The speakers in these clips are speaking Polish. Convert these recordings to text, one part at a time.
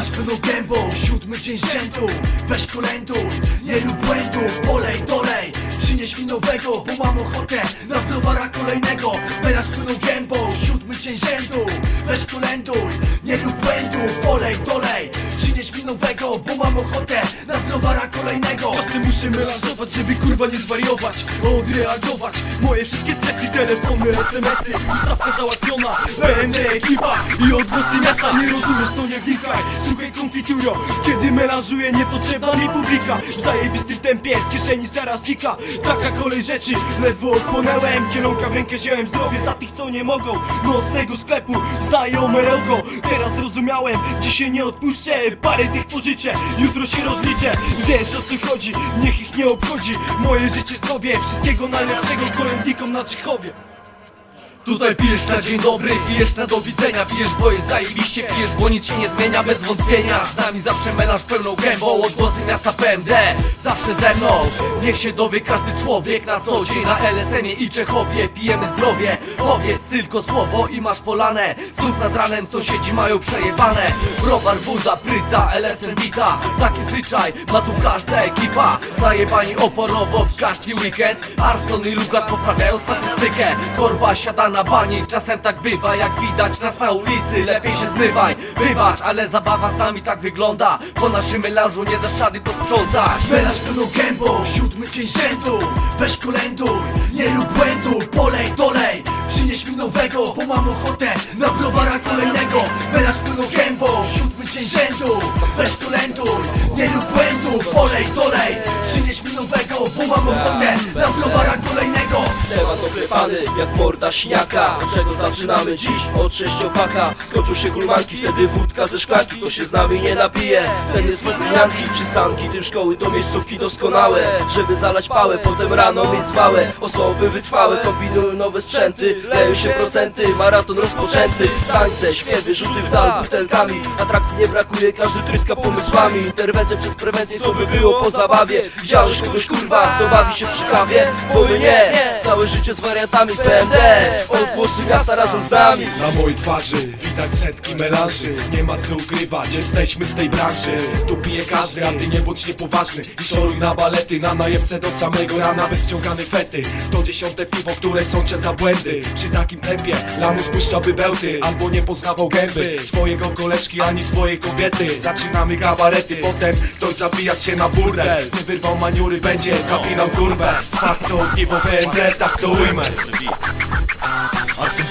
Menaż pełną gębą, siódmy dzień rzędu Weź kolęduj, nie rób błędów Polej, dolej, przynieś mi nowego Bo mam ochotę na browara kolejnego. Menaż pełną gębą, siódmy dzień rzędu Weź kolęduj, nie rób błędów Polej, dolej, przynieś mi nowego Bo mam ochotę na browara kolejnego Muszę melanżować, żeby kurwa nie zwariować Odreagować. Moje wszystkie stresy, telefony, smsy Ustawka załatwiona, BND ekipa I odgłosy miasta, nie rozumiesz to nie wnikaj Słuchaj konfituro, kiedy melanżuję niepotrzebna mi publika. W zajebistym tempie, z kieszeni zaraz nika Taka kolej rzeczy, ledwo odchłonęłem Kielonka w rękę wziąłem zdrowie za tych co nie mogą. Nocnego sklepu, znajome logo. Teraz rozumiałem, dzisiaj nie odpuszczę. Parę tych pożyczę, jutro się rozliczę. Wiesz o co chodzi, niech ich nie obchodzi Moje życie zdrowie, wszystkiego najlepszego Kolędnikom na Czychowie Tutaj pijesz na dzień dobry, pijesz na do widzenia Pijesz, bo jest zajebiście, pijesz, bo nic się nie zmienia Bez wątpienia, z nami zawsze melanż pełną gębą Odgłosy miasta PMD, zawsze ze mną. Niech się dowie każdy człowiek na co dzień Na LSM-ie i Czechowie. Pijemy zdrowie Powiedz tylko słowo i masz polane. Znów nad ranem sąsiedzi mają przejebane. Browar, Buda, Pryta, LSM Wita Taki zwyczaj ma tu każda ekipa. Najebani oporowo w każdy weekend. Arson i Lukas poprawiają Korba siada na bani, czasem tak bywa Jak widać nas na ulicy, lepiej się zmywaj Wybacz, ale zabawa z nami tak wygląda. Po naszym melanżu nie dasz rady posprzątać. Menaż pełną gębą, siódmy dzień rzędu. Weź kolęduj, nie rób błędu Polej, dolej, przynieś mi nowego Bo mam ochotę na browara kolejnego. Menaż pełną gębą, siódmy dzień rzędu. Weź kolęduj, nie rób błędu Polej, dolej, jak morda śniaka. Od czego zaczynamy dziś? Od sześciopaka. Skończą się gulmanki, wtedy wódka ze szklanki Kto się z nami nie napije, ten jest podmijanki Przystanki. Tym szkoły to miejscówki doskonałe. Żeby zalać pałę, potem rano mieć zwałę Osoby wytrwałe kombinują nowe sprzęty. Leją się procenty, maraton rozpoczęty. Tańce, śpiewy, rzuty w dal butelkami. Atrakcji nie brakuje, każdy tryska pomysłami. Interwencje przez prewencję, co by było po zabawie. Widziałeś kogoś kurwa, kto bawi się przy kawie? Bo my nie, całe życie z wariatami PMD Odgłosy miasta razem z nami Na mojej twarzy widać setki melanży Nie ma co ukrywać, jesteśmy z tej branży Tu pije każdy, a ty nie bądź niepoważny I szoruj na balety, na najebce do samego rana Bez wciąganej fety To dziesiąte piwo, które sączę za błędy Przy takim tempie lamus puszczałby bełty Albo nie poznawał gęby Swojego koleżki, ani swojej kobiety Zaczynamy kabarety, potem ktoś zabijać się na burdel Nie wyrwał maniury, będzie zapinał kurwę Z faktu ogniwo WND, tak to ujmę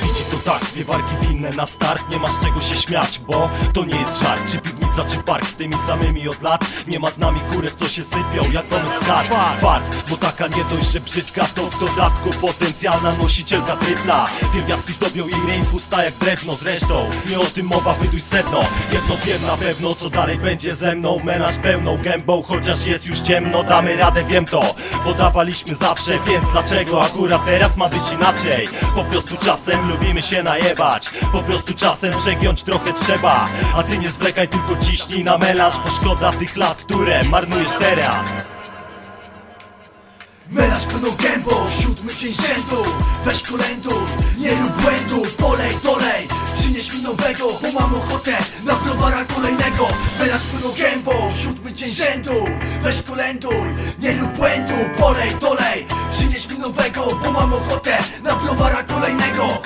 Widzi to tak, dwie warki winne na start. Nie masz czego się śmiać, bo to nie jest żart. Czy czy park z tymi samymi od lat. Nie ma z nami kurew, co się sypią jak domek z kart Fart, bo taka nie dość, że brzydka To w dodatku potencjalna nosicielka tripla Pierwiastki zdobią jej rej pusta jak drewno. Zresztą nie o tym mowa, wyduj sedno Jedno wiem na pewno, co dalej będzie ze mną. Menaż pełną gębą, chociaż jest już ciemno. Damy radę, wiem to, podawaliśmy zawsze Więc dlaczego akurat teraz ma być inaczej? Po prostu czasem lubimy się najebać. Po prostu czasem przegiąć trochę trzeba. A ty nie zwlekaj, tylko ciśnij na melanż Bo szkoda tych lat, które marnujesz teraz. Menaż pełną gębą, siódmy dzień rzędu. Weź kolęduj, nie rób błędu Polej, dolej, przynieś mi nowego Bo mam ochotę na browara kolejnego. Menaż pełną gębą, siódmy dzień rzędu. Weź kolęduj, nie rób błędu Polej, dolej, przynieś mi nowego Bo mam ochotę na browara kolejnego